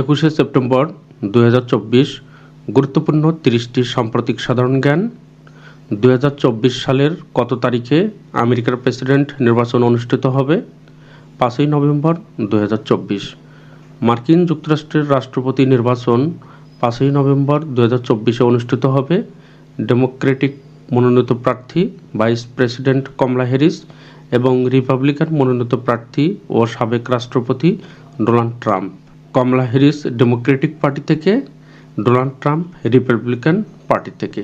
একুশে সেপ্টেম্বর দু হাজার চব্বিশ গুরুত্বপূর্ণ তিরিশটি সাম্প্রতিক সাধারণ জ্ঞান। দু হাজার চব্বিশ সালের কত তারিখে আমেরিকার প্রেসিডেন্ট নির্বাচন অনুষ্ঠিত হবে? পাঁচই নভেম্বর দু হাজার চব্বিশ। মার্কিন যুক্তরাষ্ট্রের রাষ্ট্রপতি নির্বাচন পাঁচই নভেম্বর দু অনুষ্ঠিত হবে। ডেমোক্রেটিক মনোনীত প্রার্থী ভাইস প্রেসিডেন্ট কমলা হ্যারিস এবং রিপাবলিকান মনোনীত প্রার্থী ও সাবেক রাষ্ট্রপতি Donald Trump. Kamala Harris Democratic party থেকে, ডোনাল্ড ট্রাম্প রিপাবলিকান পার্টি থেকে।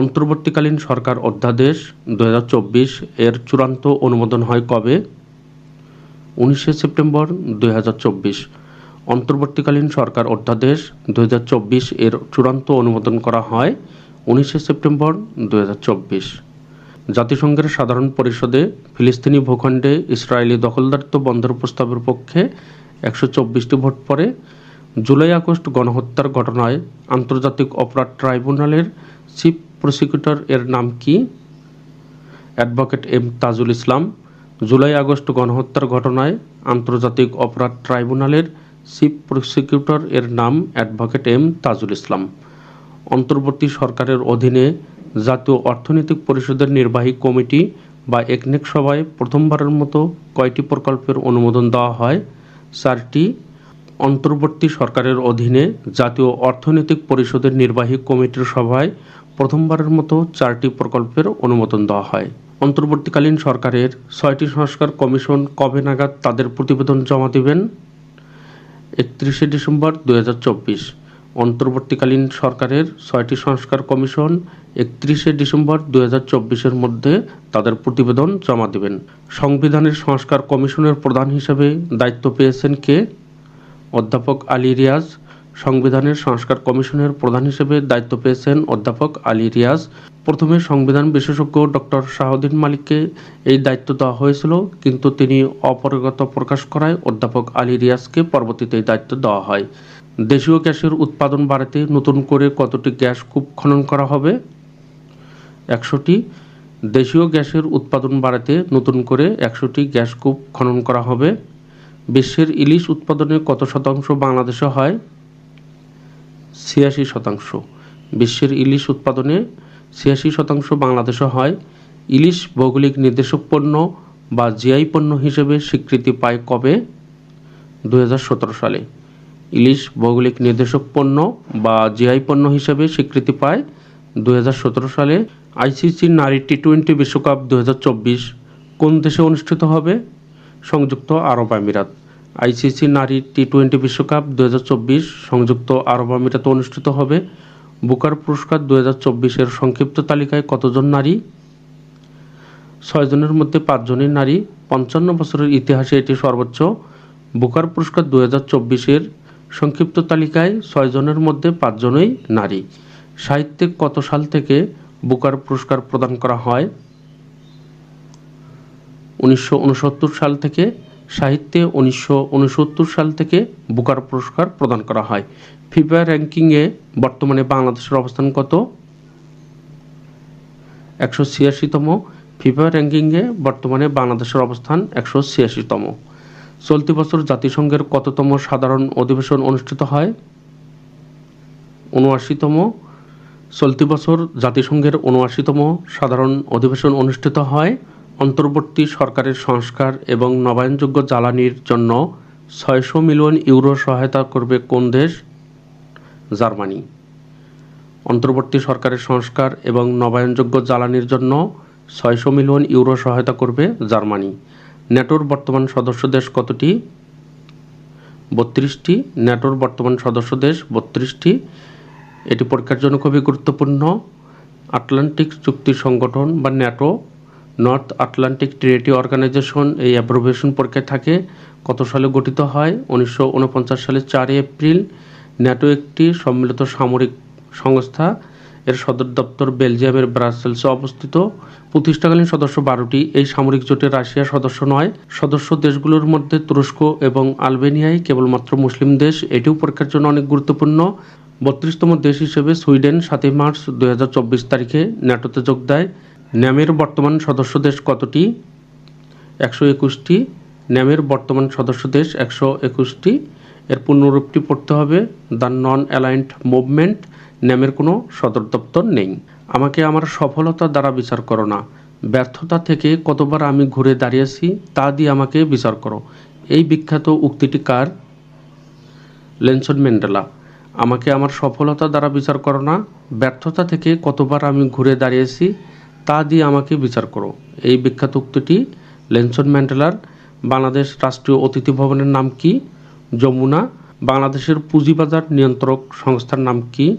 অন্তর্বর্তীকালীন সরকার অধ্যাদেশ দুই হাজার চব্বিশ এর চূড়ান্ত অনুমোদন হয় কবে? উনিশে সেপ্টেম্বর দুই হাজার চব্বিশ। অন্তর্বর্তীকালীন সরকার অধ্যাদেশ দু হাজার চব্বিশ এর চূড়ান্ত অনুমোদন করা হয় উনিশে সেপ্টেম্বর দুই হাজার চব্বিশ। জাতিসংঘের সাধারণ পরিষদে ফিলিস্তিনি ভূখণ্ডে ইসরায়েলি দখলদারিত্ব বন্ধের প্রস্তাবের পক্ষে একশো ভোট পরে জুলাই আগস্ট গণহত্যার ঘটনায় আন্তর্জাতিক অপরাধ ট্রাইব্যুনালের চিফ প্রসিকিউটর এর নাম কি? Advocate M Tajul Islam, July August গণহত্যার ঘটনায় আন্তর্জাতিক অপরাধ ট্রাইব্যুনালের চিফ প্রসিকিউটর এর নাম অ্যাডভোকেট এম তাজুল ইসলাম। অন্তর্বর্তী সরকারের অধীনে জাতীয় অর্থনৈতিক পরিষদের নির্বাহী কমিটি বা একনেক সভায় প্রথমবারের মতো কয়টি প্রকল্পের অনুমোদন দেওয়া হয়? চারটি অন্তর্বর্তী সরকারের অধীনে জাতীয় অর্থনৈতিক পরিষদের নির্বাহী কমিটির সভায় প্রথমবারের মতো চারটি প্রকল্পের অনুমোদন দেওয়া হয়। অন্তর্বর্তীকালীন সরকারের ছয়টি সংস্কার কমিশন কবে নাগাদ তাদের প্রতিবেদন জমা দেবেন? একত্রিশে ডিসেম্বর দু হাজার চব্বিশ। অন্তর্বর্তীকালীন সরকারের ছয়টি সংস্কার কমিশন একত্রিশে ডিসেম্বর দু এর মধ্যে তাদের প্রতিবেদন জমা দেবেন। সংবিধানের সংস্কার কমিশনের প্রধান হিসেবে দায়িত্ব পেয়েছেন কে? অধ্যাপক আলী রিয়াজ। সংবিধানের সংস্কার কমিশনের প্রধান হিসেবে দায়িত্ব পেয়েছেন অধ্যাপক আলী রিয়াজ। প্রথমে সংবিধান বিশেষজ্ঞ ডক্টর শাহদিন মালিককে এই দায়িত্ব দেওয়া হয়েছিল, কিন্তু তিনি অপরগত প্রকাশ করায় অধ্যাপক আলী রিয়াজকে পরবর্তীতে এই দায়িত্ব দেওয়া হয়। দেশীয় গ্যাসের উৎপাদন বাড়াতে নতুন করে কতটি গ্যাস কূপ খনন করা হবে? একশোটি। দেশীয় গ্যাসের উৎপাদন বাড়াতে নতুন করে একশোটি গ্যাস কূপ খনন করা হবে। বিশ্বের ইলিশ উৎপাদনে কত শতাংশ বাংলাদেশে হয়? ছিয়াশি শতাংশ। বিশ্বের ইলিশ উৎপাদনে ছিয়াশি শতাংশ বাংলাদেশে হয়। ইলিশ ভৌগোলিক নির্দেশক পণ্য বা জিআই পণ্য হিসেবে স্বীকৃতি পায় কবে? দু হাজার সতেরো সালে। ইলিশ ভৌগোলিক নির্দেশক পণ্য বা জিআই পণ্য হিসেবে স্বীকৃতি পায় দু হাজার সতেরো সালে আইসিসি নারী টি টোয়েন্টি বিশ্বকাপ দু হাজার চব্বিশ কোন দেশে অনুষ্ঠিত হবে? সংযুক্ত আরব আমিরাত। আইসিসি নারী টি টোয়েন্টি বিশ্বকাপ দু হাজার চব্বিশ সংযুক্ত আরব আমিরাতে অনুষ্ঠিত হবে। বুকার পুরস্কার দু চব্বিশের সংক্ষিপ্ত তালিকায় কতজন নারী? ছয়জনের মধ্যে পাঁচজনই নারী। পঞ্চান্ন বছরের ইতিহাসে এটি সর্বোচ্চ। বুকার পুরস্কার দু হাজার চব্বিশের সংক্ষিপ্ত তালিকায় ছয়জনের মধ্যে পাঁচজনই নারী। সাহিত্যে কত সাল থেকে বুকার পুরস্কার প্রদান করা হয়? উনিশশো ঊনসত্তর সাল থেকে সাহিত্যে উনিশশো ঊনসত্তর সাল থেকে বুকার পুরস্কার প্রদান করা হয়। ফিফা র্যাঙ্কিংয়ে বর্তমানে বাংলাদেশের অবস্থান কত? একশো ছিয়াশিতম। ফিফা র্যাঙ্কিংয়ে বর্তমানে বাংলাদেশের অবস্থান একশো ছিয়াশিতম। চলতি বছর জাতিসংঘের কততম সাধারণ অধিবেশন অনুষ্ঠিত হয়? উনআশিতম। চলতি বছর জাতিসংঘের উনআশিতম সাধারণ অধিবেশন অনুষ্ঠিত হয়। অন্তর্বর্তী সরকারের সংস্কার এবং নবায়নযোগ্য জ্বালানির জন্য ছয়শো মিলিয়ন ইউরো সহায়তা করবে কোন দেশ? জার্মানি। অন্তর্বর্তী সরকারের সংস্কার এবং নবায়নযোগ্য জ্বালানির জন্য ছয়শো মিলিয়ন ইউরো সহায়তা করবে জার্মানি। ন্যাটোর বর্তমান সদস্য দেশ কতটি? বত্রিশটি। ন্যাটোর বর্তমান সদস্য দেশ বত্রিশটি। এটি পরীক্ষার জন্য খুবই গুরুত্বপূর্ণ। আটলান্টিক চুক্তি সংগঠন বা NATO North Atlantic Treaty Organization এই অ্যাপ্রোভেশন পরীক্ষায় থাকে। কত সালে গঠিত হয়? উনিশশো সালের চারই এপ্রিল। ন্যাটো একটি সম্মিলিত সামরিক সংস্থা। এর সদর দপ্তর বেলজিয়ামের ব্রাসেলসে অবস্থিত। প্রতিষ্ঠাকালীন সদস্য বারোটি, এই সামরিক জোটে রাশিয়া সদস্য নয়। সদস্য দেশগুলোর মধ্যে তুরস্ক এবং আলবেনিয়ায় কেবলমাত্র মুসলিম দেশ। এটিও পরীক্ষার জন্য অনেক গুরুত্বপূর্ণ। বত্রিশতম দেশ হিসেবে সুইডেন সাতই মার্চ দু হাজার চব্বিশ তারিখে ন্যাটোতে যোগ দেয়। ন্যামের বর্তমান সদস্য দেশ কতটি? একশো একুশটি। ন্যামের বর্তমান সদস্য দেশ একশো একুশটি। এর পূর্ণরূপটি পড়তে হবে দ্য নন অ্যালাইন্ড মুভমেন্ট। নামের কোনো সদর দপ্তর নেই। আমাকে আমার সফলতা দ্বারা বিচার করো না। ব্যর্থতা থেকে কতবার আমি ঘুরে দাঁড়িয়েছি তা দিয়ে আমাকে বিচার করো। এই বিখ্যাত উক্তিটি কার? লেনসন ম্যান্ডেলা। আমাকে আমার সফলতা দ্বারা বিচার করো না। ব্যর্থতা থেকে কতবার আমি ঘুরে দাঁড়িয়েছি তা দিয়ে আমাকে বিচার করো। এই বিখ্যাত উক্তিটি লেনসন ম্যান্ডেলার বাংলাদেশ রাষ্ট্রীয় অতিথি ভবনের নাম কি? যমুনা। বাংলাদেশের পুঁজিবাজার নিয়ন্ত্রক সংস্থার নাম কি?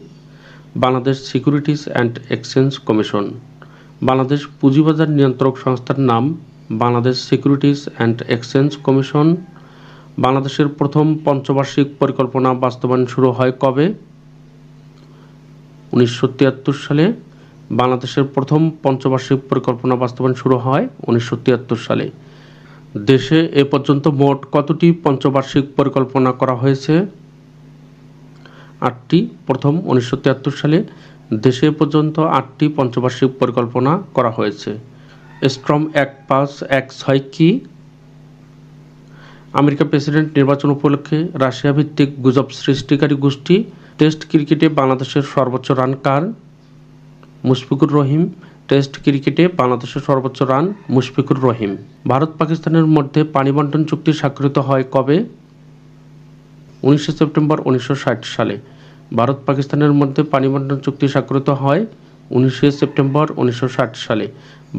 Bangladesh Securities and Exchange Commission Bangladesh পুঁজিবাজার নিয়ন্ত্রক সংস্থার নাম Bangladesh Securities and Exchange Commission বাংলাদেশের প্রথম পঞ্চবার্ষিক পরিকল্পনা বাস্তবায়ন শুরু হয় কবে? উনিশশো তিয়াত্তর সালে বাংলাদেশের প্রথম পঞ্চবার্ষিক পরিকল্পনা বাস্তবায়ন শুরু হয় উনিশশো তিয়াত্তর সালে। দেশে এ পর্যন্ত মোট কতটি পঞ্চবার্ষিক পরিকল্পনা করা হয়েছে? আটটি, প্রথম উনিশশো তিয়াত্তর সালে দেশে পর্যন্ত আটটি পঞ্চবার্ষিক পরিকল্পনা করা হয়েছে। স্ট্রম এক পাঁচ এক ছয় কি? আমেরিকা প্রেসিডেন্ট নির্বাচন উপলক্ষে রাশিয়া ভিত্তিক গুজব সৃষ্টিকারী গোষ্ঠী টেস্ট ক্রিকেটে বাংলাদেশের সর্বোচ্চ রান কার? মুশফিকুর রহিম, টেস্ট ক্রিকেটে বাংলাদেশের সর্বোচ্চ রান মুশফিকুর রহিম। ভারত পাকিস্তানের মধ্যে পানি বন্টন চুক্তি স্বাক্ষরিত হয় কবে? উনিশে সেপ্টেম্বর উনিশশো ষাট সালে। ভারত পাকিস্তানের মধ্যে পানি বন্টন চুক্তি স্বাক্ষরিত হয় উনিশে সেপ্টেম্বর উনিশশো ষাট সালে।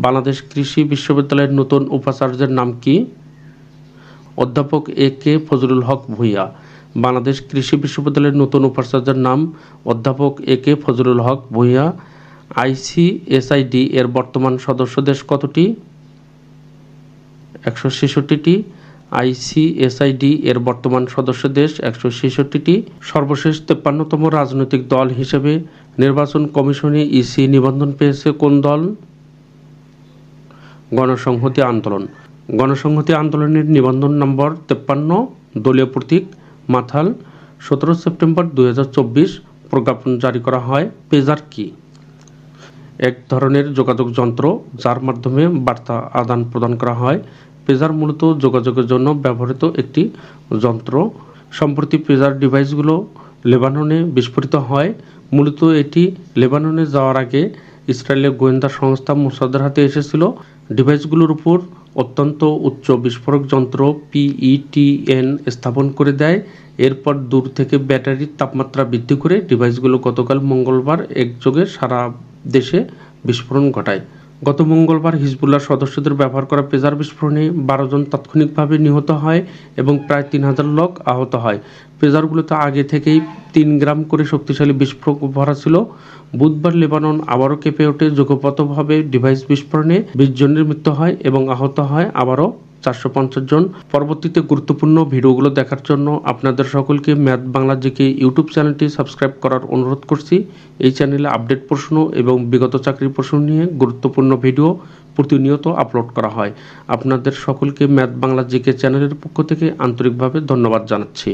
বাংলাদেশ কৃষি বিশ্ববিদ্যালয়ের নতুন উপাচার্যের নাম কি? অধ্যাপক এ কে ফজলুল হক ভূঁইয়া। বাংলাদেশ কৃষি বিশ্ববিদ্যালয়ের নতুন উপাচার্যের নাম অধ্যাপক A K Fazlul Haque Bhuiyan. ICSID এর বর্তমান সদস্য দেশ কতটি? একশো ছেষট্টিটি। আইসিএসআইডি এর বর্তমান সদস্য দেশ একশো ছেষট্টিটি। সর্বশেষ তেপ্পান্নতম রাজনৈতিক দল হিসেবে নির্বাচন কমিশনে ইসি নিবন্ধন পেয়েছে কোন দল? গণসংহতি আন্দোলন। গণসংহতি আন্দোলনের নিবন্ধন নম্বর তেপ্পান্ন, দলীয় প্রতীক, মাথাল, সতেরো সেপ্টেম্বর দুই হাজার চব্বিশ, প্রজ্ঞাপন জারি করা হয়, পেজার কি? এক ধরনের যোগাযোগ যন্ত্র, যার মাধ্যমে বার্তা আদান প্রদান করা হয় পেজার মূলত যোগাযোগের জন্য ব্যবহৃত একটি যন্ত্র। সম্প্রতি পেজার ডিভাইসগুলো লেবাননে বিস্ফোরিত হয়। মূলত এটি লেবাননে যাওয়ার আগে ইসরায়েলের গোয়েন্দা সংস্থা মোসাদের হাতে এসেছিল। ডিভাইসগুলোর উপর অত্যন্ত উচ্চ বিস্ফোরক যন্ত্র পিইটিএন স্থাপন করে দেয়। এরপর দূর থেকে ব্যাটারির তাপমাত্রা বৃদ্ধি করে ডিভাইসগুলো গতকাল মঙ্গলবার একযোগে সারা দেশে বিস্ফোরণ ঘটায়। গত মঙ্গলবার হিজবুল্লাহ সদস্যদের ব্যবহার করা পেজার বিস্ফোরণে বারো জন তাৎক্ষণিকভাবে নিহত হয় এবং প্রায় তিন হাজার লোক আহত হয়। পেজারগুলোতে আগে থেকেই তিন গ্রাম করে শক্তিশালী বিস্ফোরক ভরা ছিল। বুধবার লেবানন আবারও কেঁপে ওঠে। যুগপথভাবে ডিভাইস বিস্ফোরণে বিশ জনের মৃত্যু হয় এবং আহত হয় আবারও চারশো পঞ্চাশ জন। পরবর্তীতে গুরুত্বপূর্ণ ভিডিওগুলো দেখার জন্য আপনাদের সকলকে ম্যাথ বাংলা জিকে ইউটিউব চ্যানেলটি সাবস্ক্রাইব করার অনুরোধ করছি। এই চ্যানেলে আপডেট প্রশ্ন এবং বিগত চাকরি প্রশ্ন নিয়ে গুরুত্বপূর্ণ ভিডিও প্রতিনিয়ত আপলোড করা হয়। আপনাদের সকলকে ম্যাথ বাংলা জিকে চ্যানেলের পক্ষ থেকে আন্তরিকভাবে ধন্যবাদ জানাচ্ছি।